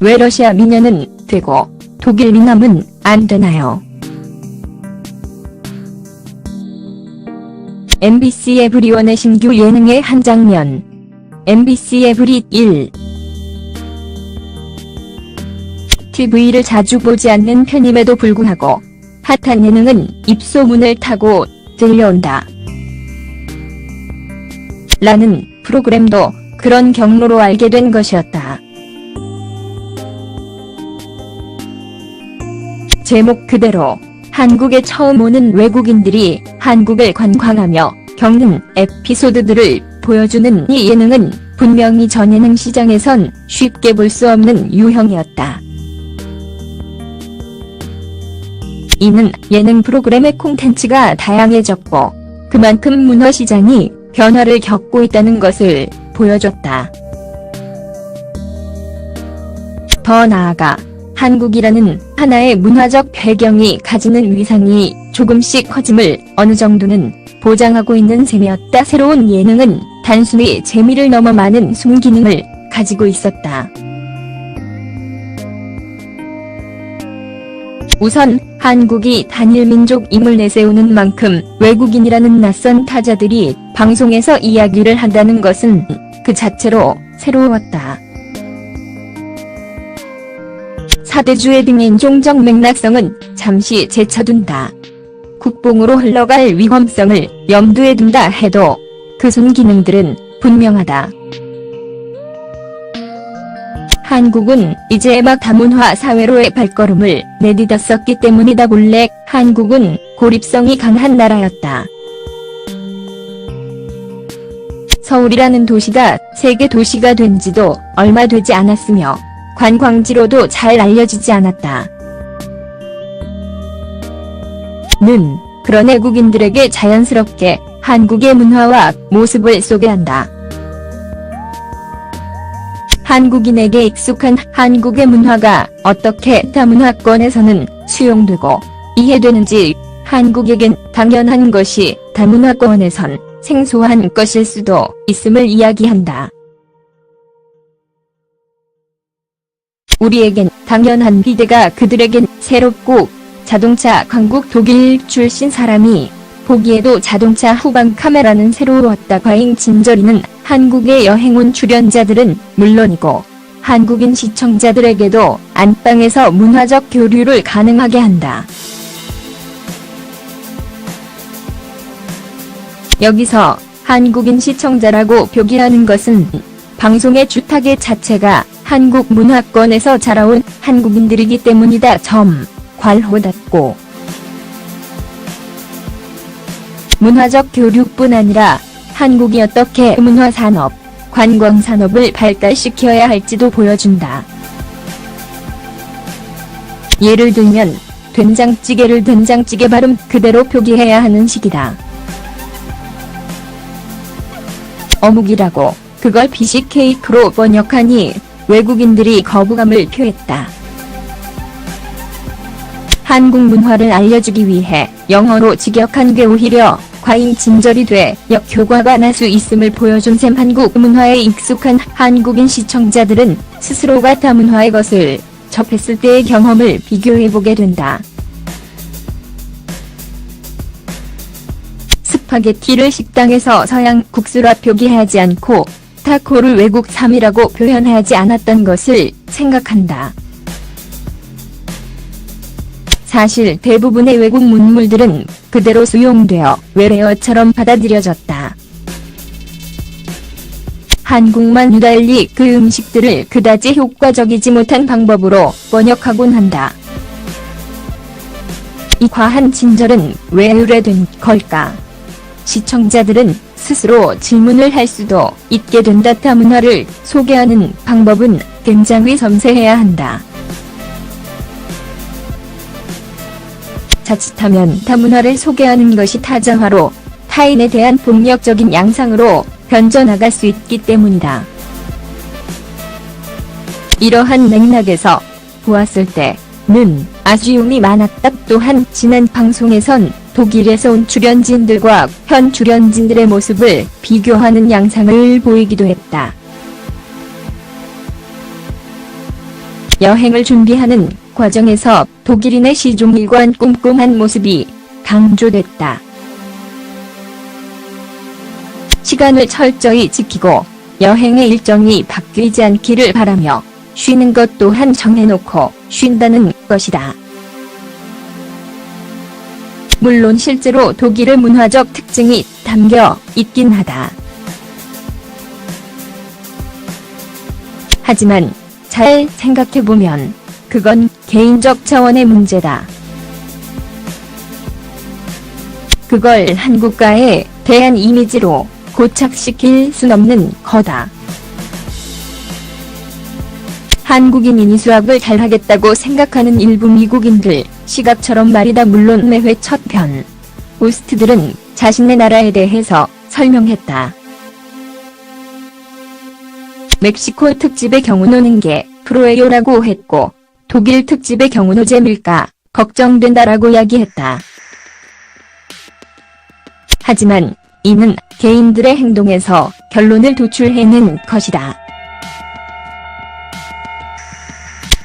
왜 러시아 미녀는 되고 독일 미남은 안 되나요? MBC 에브리원의 신규 예능의 한 장면. MBC 에브리 1. TV를 자주 보지 않는 편임에도 불구하고 핫한 예능은 입소문을 타고 들려온다. 라는 프로그램도 그런 경로로 알게 된 것이었다. 제목 그대로 한국에 처음 오는 외국인들이 한국을 관광하며 겪는 에피소드들을 보여주는 이 예능은 분명히 전 예능 시장에선 쉽게 볼 수 없는 유형이었다. 이는 예능 프로그램의 콘텐츠가 다양해졌고 그만큼 문화 시장이 변화를 겪고 있다는 것을 보여줬다. 더 나아가 한국이라는 하나의 문화적 배경이 가지는 위상이 조금씩 커짐을 어느 정도는 보장하고 있는 셈이었다. 새로운 예능은 단순히 재미를 넘어 많은 순기능을 가지고 있었다. 우선 한국이 단일 민족 임을 내세우는 만큼 외국인이라는 낯선 타자들이 방송에서 이야기를 한다는 것은 그 자체로 새로웠다. 사대주의 등의 인종적 맥락성은 잠시 제쳐둔다. 국뽕으로 흘러갈 위험성을 염두에 둔다 해도 그 순기능들은 분명하다. 한국은 이제 막 다문화 사회로의 발걸음을 내딛었었기 때문이다 본래 한국은 고립성이 강한 나라였다. 서울이라는 도시가 세계 도시가 된 지도 얼마 되지 않았으며 관광지로도 잘 알려지지 않았다. 는 그런 외국인들에게 자연스럽게 한국의 문화와 모습을 소개한다. 한국인에게 익숙한 한국의 문화가 어떻게 다문화권에서는 수용되고 이해되는지 한국에겐 당연한 것이 다문화권에선 생소한 것일 수도 있음을 이야기한다. 우리에겐 당연한 비대가 그들에겐 새롭고 자동차 강국 독일 출신 사람이 보기에도 자동차 후방 카메라는 새로웠다. 과잉 진저리는 한국에 여행 온 출연자들은 물론이고 한국인 시청자들에게도 안방에서 문화적 교류를 가능하게 한다. 여기서 한국인 시청자라고 표기하는 것은 방송의 주타겟 자체가 한국 문화권에서 자라온 한국인들이기 때문이다. 점. 괄호 닫고 문화적 교류뿐 아니라 한국이 어떻게 문화산업, 관광산업을 발달시켜야 할지도 보여준다. 예를 들면 된장찌개를 된장찌개 발음 그대로 표기해야 하는 식이다. 어묵이라고 그걸 비식 케이크로 번역하니 외국인들이 거부감을 표했다. 한국 문화를 알려주기 위해 영어로 직역한 게 오히려 과잉 진절이 돼 역효과가 날 수 있음을 보여준 셈 한국 문화에 익숙한 한국인 시청자들은 스스로가 다문화의 것을 접했을 때의 경험을 비교해보게 된다. 스파게티를 식당에서 서양 국수라 표기하지 않고 타코를 외국 3이라고 표현하지 않았던 것을 생각한다. 사실 대부분의 외국 문물들은 그대로 수용되어 외래어처럼 받아들여졌다. 한국만 유달리 그 음식들을 그다지 효과적이지 못한 방법으로 번역하곤 한다. 이 과한 친절은 왜 의뢰된 걸까? 시청자들은 스스로 질문을 할 수도 있게 된다. 다문화를 소개하는 방법은 굉장히 섬세해야 한다. 자칫하면 다문화를 소개하는 것이 타자화로 타인에 대한 폭력적인 양상으로 변져나갈 수 있기 때문이다. 이러한 맥락에서 보았을 때는 아쉬움이 많았다. 또한 지난 방송에선 독일에서 온 출연진들과 현 출연진들의 모습을 비교하는 양상을 보이기도 했다. 여행을 준비하는 과정에서 독일인의 시종일관 꼼꼼한 모습이 강조됐다. 시간을 철저히 지키고 여행의 일정이 바뀌지 않기를 바라며 쉬는 것 또한 정해놓고 쉰다는 것이다. 물론 실제로 독일의 문화적 특징이 담겨 있긴 하다. 하지만 잘 생각해보면 그건 개인적 차원의 문제다. 그걸 한국과의 대한 이미지로 고착시킬 순 없는 거다. 한국인이 수학을 잘하겠다고 생각하는 일부 미국인들, 시각처럼 말이다 물론 매회 첫 편. 호스트들은 자신의 나라에 대해서 설명했다. 멕시코 특집의 경우 노는 게 프로예요라고 했고, 독일 특집의 경우 노잼일까 걱정된다라고 이야기했다. 하지만 이는 개인들의 행동에서 결론을 도출해낸 것이다.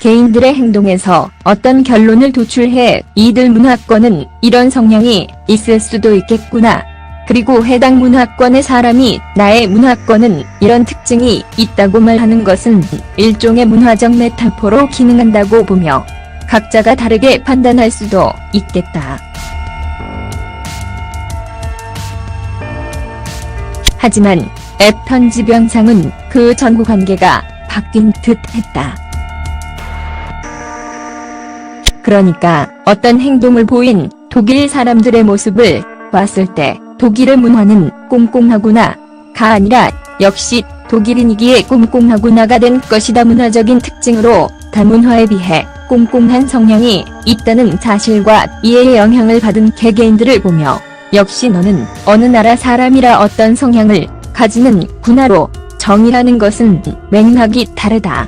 개인들의 행동에서 어떤 결론을 도출해 이들 문화권은 이런 성향이 있을 수도 있겠구나. 그리고 해당 문화권의 사람이 나의 문화권은 이런 특징이 있다고 말하는 것은 일종의 문화적 메타포로 기능한다고 보며 각자가 다르게 판단할 수도 있겠다. 하지만 앱 편집 영상은 그 전후 관계가 바뀐 듯 했다. 그러니까 어떤 행동을 보인 독일 사람들의 모습을 봤을 때 독일의 문화는 꼼꼼하구나 가 아니라 역시 독일인이기에 꼼꼼하구나가 된 것이다 문화적인 특징으로 다문화에 비해 꼼꼼한 성향이 있다는 사실과 이에 영향을 받은 개개인들을 보며 역시 너는 어느 나라 사람이라 어떤 성향을 가지는 구나로 정의하는 것은 맥락이 다르다.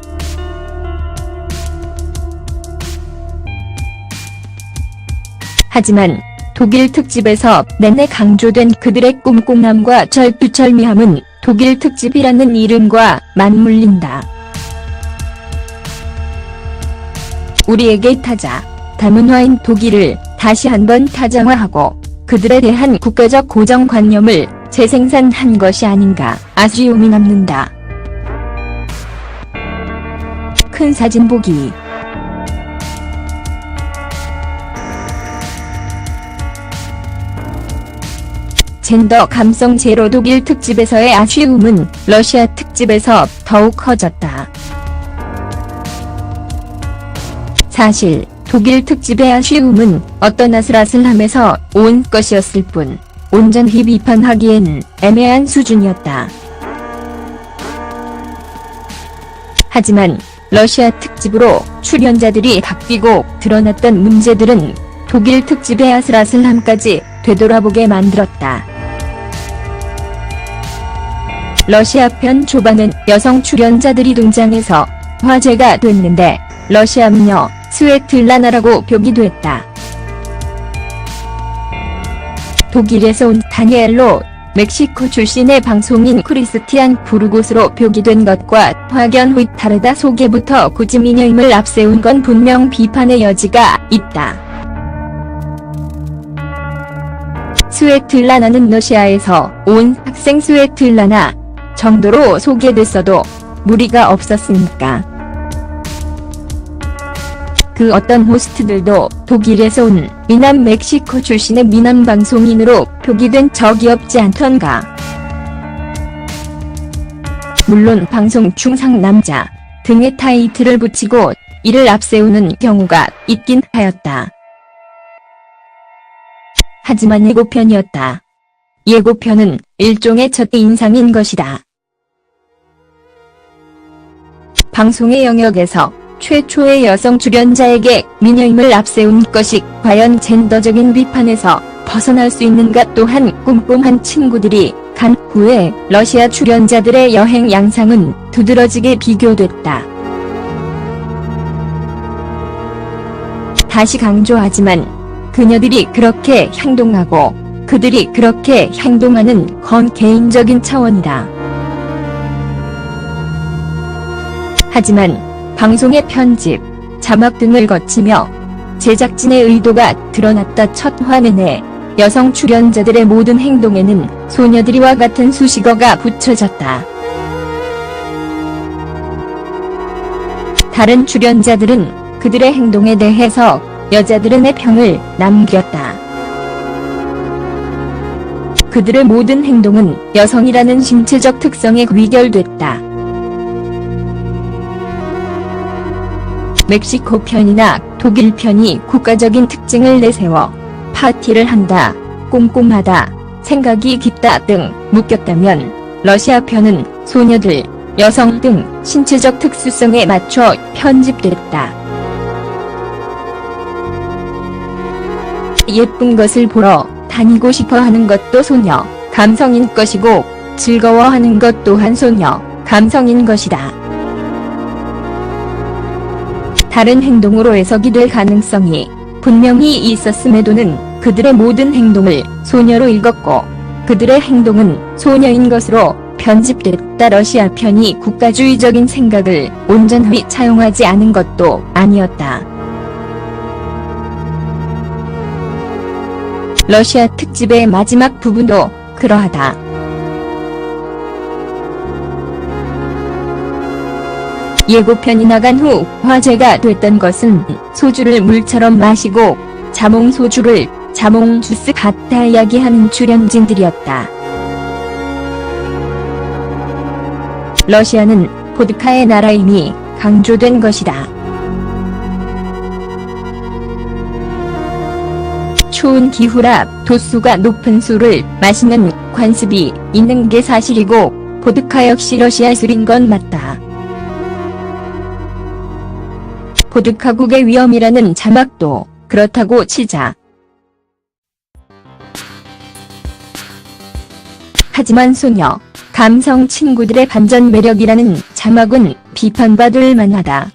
하지만 독일 특집에서 내내 강조된 그들의 꼼꼼함과 절두절미함은 독일 특집이라는 이름과 맞물린다. 우리에게 타자, 다문화인 독일을 다시 한번 타장화하고 그들에 대한 국가적 고정관념을 재생산한 것이 아닌가 아쉬움이 남는다. 큰 사진 보기 젠더 감성 제로 독일 특집에서의 아쉬움은 러시아 특집에서 더욱 커졌다. 사실 독일 특집의 아쉬움은 어떤 아슬아슬함에서 온 것이었을 뿐 온전히 비판하기엔 애매한 수준이었다. 하지만 러시아 특집으로 출연자들이 바뀌고 드러났던 문제들은 독일 특집의 아슬아슬함까지 되돌아보게 만들었다. 러시아 편 초반은 여성 출연자들이 등장해서 화제가 됐는데 러시아 미녀 스웨틀라나라고 표기됐다. 독일에서 온 다니엘로 멕시코 출신의 방송인 크리스티안 부르고스로 표기된 것과 확연 후 다르다 소개부터 굳이 미녀임을 앞세운 건 분명 비판의 여지가 있다. 스웨틀라나는 러시아에서 온 학생 스웨틀라나 정도로 소개됐어도 무리가 없었으니까. 그 어떤 호스트들도 독일에서 온 미남 멕시코 출신의 미남 방송인으로 표기된 적이 없지 않던가. 물론 방송 중상 남자 등의 타이틀을 붙이고 이를 앞세우는 경우가 있긴 하였다. 하지만 예고편이었다. 예고편은 일종의 첫 인상인 것이다. 방송의 영역에서 최초의 여성 출연자에게 미녀임을 앞세운 것이 과연 젠더적인 비판에서 벗어날 수 있는가 또한 꼼꼼한 친구들이 간 후에 러시아 출연자들의 여행 양상은 두드러지게 비교됐다. 다시 강조하지만 그녀들이 그렇게 행동하고 그들이 그렇게 행동하는 건 개인적인 차원이다. 하지만 방송의 편집, 자막 등을 거치며 제작진의 의도가 드러났다 첫 화면에 여성 출연자들의 모든 행동에는 소녀들이와 같은 수식어가 붙여졌다. 다른 출연자들은 그들의 행동에 대해서 여자들의 평을 남겼다. 그들의 모든 행동은 여성이라는 신체적 특성에 귀결됐다. 멕시코 편이나 독일 편이 국가적인 특징을 내세워 파티를 한다, 꼼꼼하다, 생각이 깊다 등 묶였다면 러시아 편은 소녀들, 여성 등 신체적 특수성에 맞춰 편집됐다. 예쁜 것을 보러 다니고 싶어 하는 것도 소녀, 감성인 것이고 즐거워하는 것 또한 소녀, 감성인 것이다. 다른 행동으로 해석이 될 가능성이 분명히 있었음에도는 그들의 모든 행동을 소녀로 읽었고 그들의 행동은 소녀인 것으로 편집됐다 러시아 편이 국가주의적인 생각을 온전히 차용하지 않은 것도 아니었다. 러시아 특집의 마지막 부분도 그러하다. 예고편이 나간 후 화제가 됐던 것은 소주를 물처럼 마시고 자몽 소주를 자몽 주스 같다 이야기하는 출연진들이었다. 러시아는 보드카의 나라임이 강조된 것이다. 추운 기후라 도수가 높은 술을 마시는 관습이 있는 게 사실이고 보드카 역시 러시아 술인 건 맞다. 보드카국의 위험이라는 자막도 그렇다고 치자. 하지만 소녀, 감성 친구들의 반전 매력이라는 자막은 비판받을 만하다.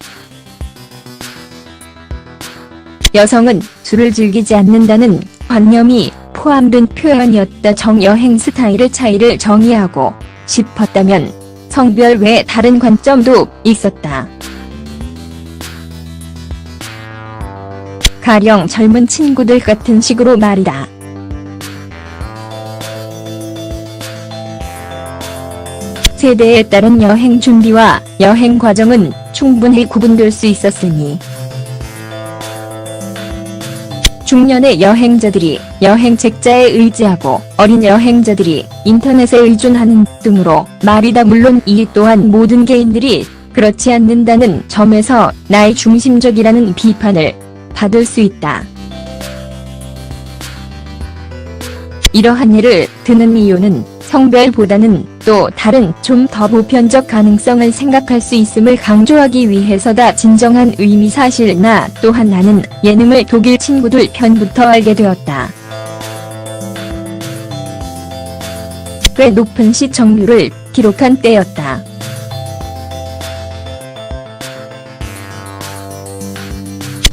여성은 술을 즐기지 않는다는 관념이 포함된 표현이었다. 정여행 스타일의 차이를 정의하고 싶었다면 성별 외 다른 관점도 있었다. 가령 젊은 친구들 같은 식으로 말이다. 세대에 따른 여행 준비와 여행 과정은 충분히 구분될 수 있었으니 중년의 여행자들이 여행책자에 의지하고 어린 여행자들이 인터넷에 의존하는 등으로 말이다 물론 이 또한 모든 개인들이 그렇지 않는다는 점에서 나의 중심적이라는 비판을 받을 수 있다. 이러한 예를 드는 이유는 성별보다는 또 다른 좀 더 보편적 가능성을 생각할 수 있음을 강조하기 위해서다. 진정한 의미 사실 나 또한 나는 예능을 독일 친구들 편부터 알게 되었다. 꽤 높은 시청률을 기록한 때였다.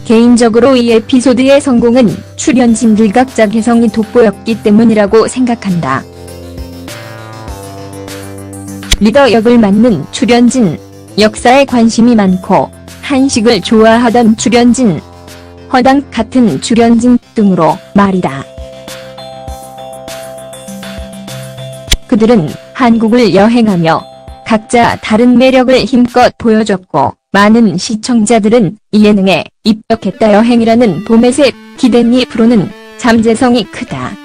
개인적으로 이 에피소드의 성공은 출연진들 각자 개성이 돋보였기 때문이라고 생각한다. 리더 역을 맡는 출연진, 역사에 관심이 많고 한식을 좋아하던 출연진, 허당 같은 출연진 등으로 말이다. 그들은 한국을 여행하며 각자 다른 매력을 힘껏 보여줬고 많은 시청자들은 이 예능에 입덕했다 여행이라는 봄의새 기댄니 프로는 잠재성이 크다.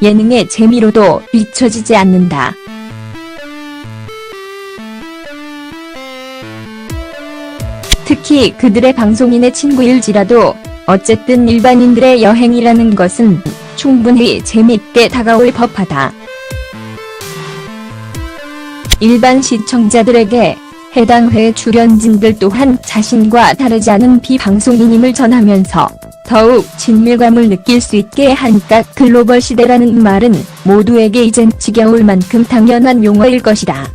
예능의 재미로도 잊혀지지 않는다. 특히 그들의 방송인의 친구일지라도 어쨌든 일반인들의 여행이라는 것은 충분히 재밌게 다가올 법하다. 일반 시청자들에게 해당 회 출연진들 또한 자신과 다르지 않은 비방송인임을 전하면서 더욱 친밀감을 느낄 수 있게 하니까 글로벌 시대라는 말은 모두에게 이젠 지겨울 만큼 당연한 용어일 것이다.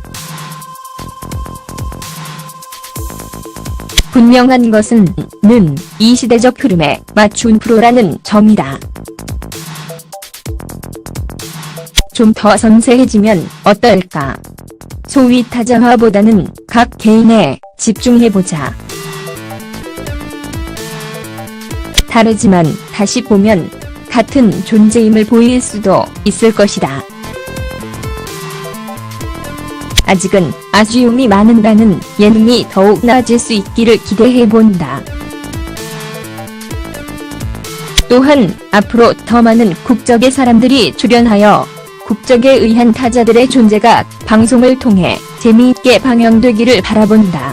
분명한 것은 는 이 시대적 흐름에 맞춘 프로라는 점이다. 좀 더 섬세해지면 어떨까? 소위 타자화보다는 각 개인에 집중해보자. 다르지만 다시 보면 같은 존재임을 보일 수도 있을 것이다. 아직은 아쉬움이 많은 나는 예능이 더욱 나아질 수 있기를 기대해본다. 또한 앞으로 더 많은 국적의 사람들이 출연하여 국적에 의한 타자들의 존재가 방송을 통해 재미있게 방영되기를 바라본다.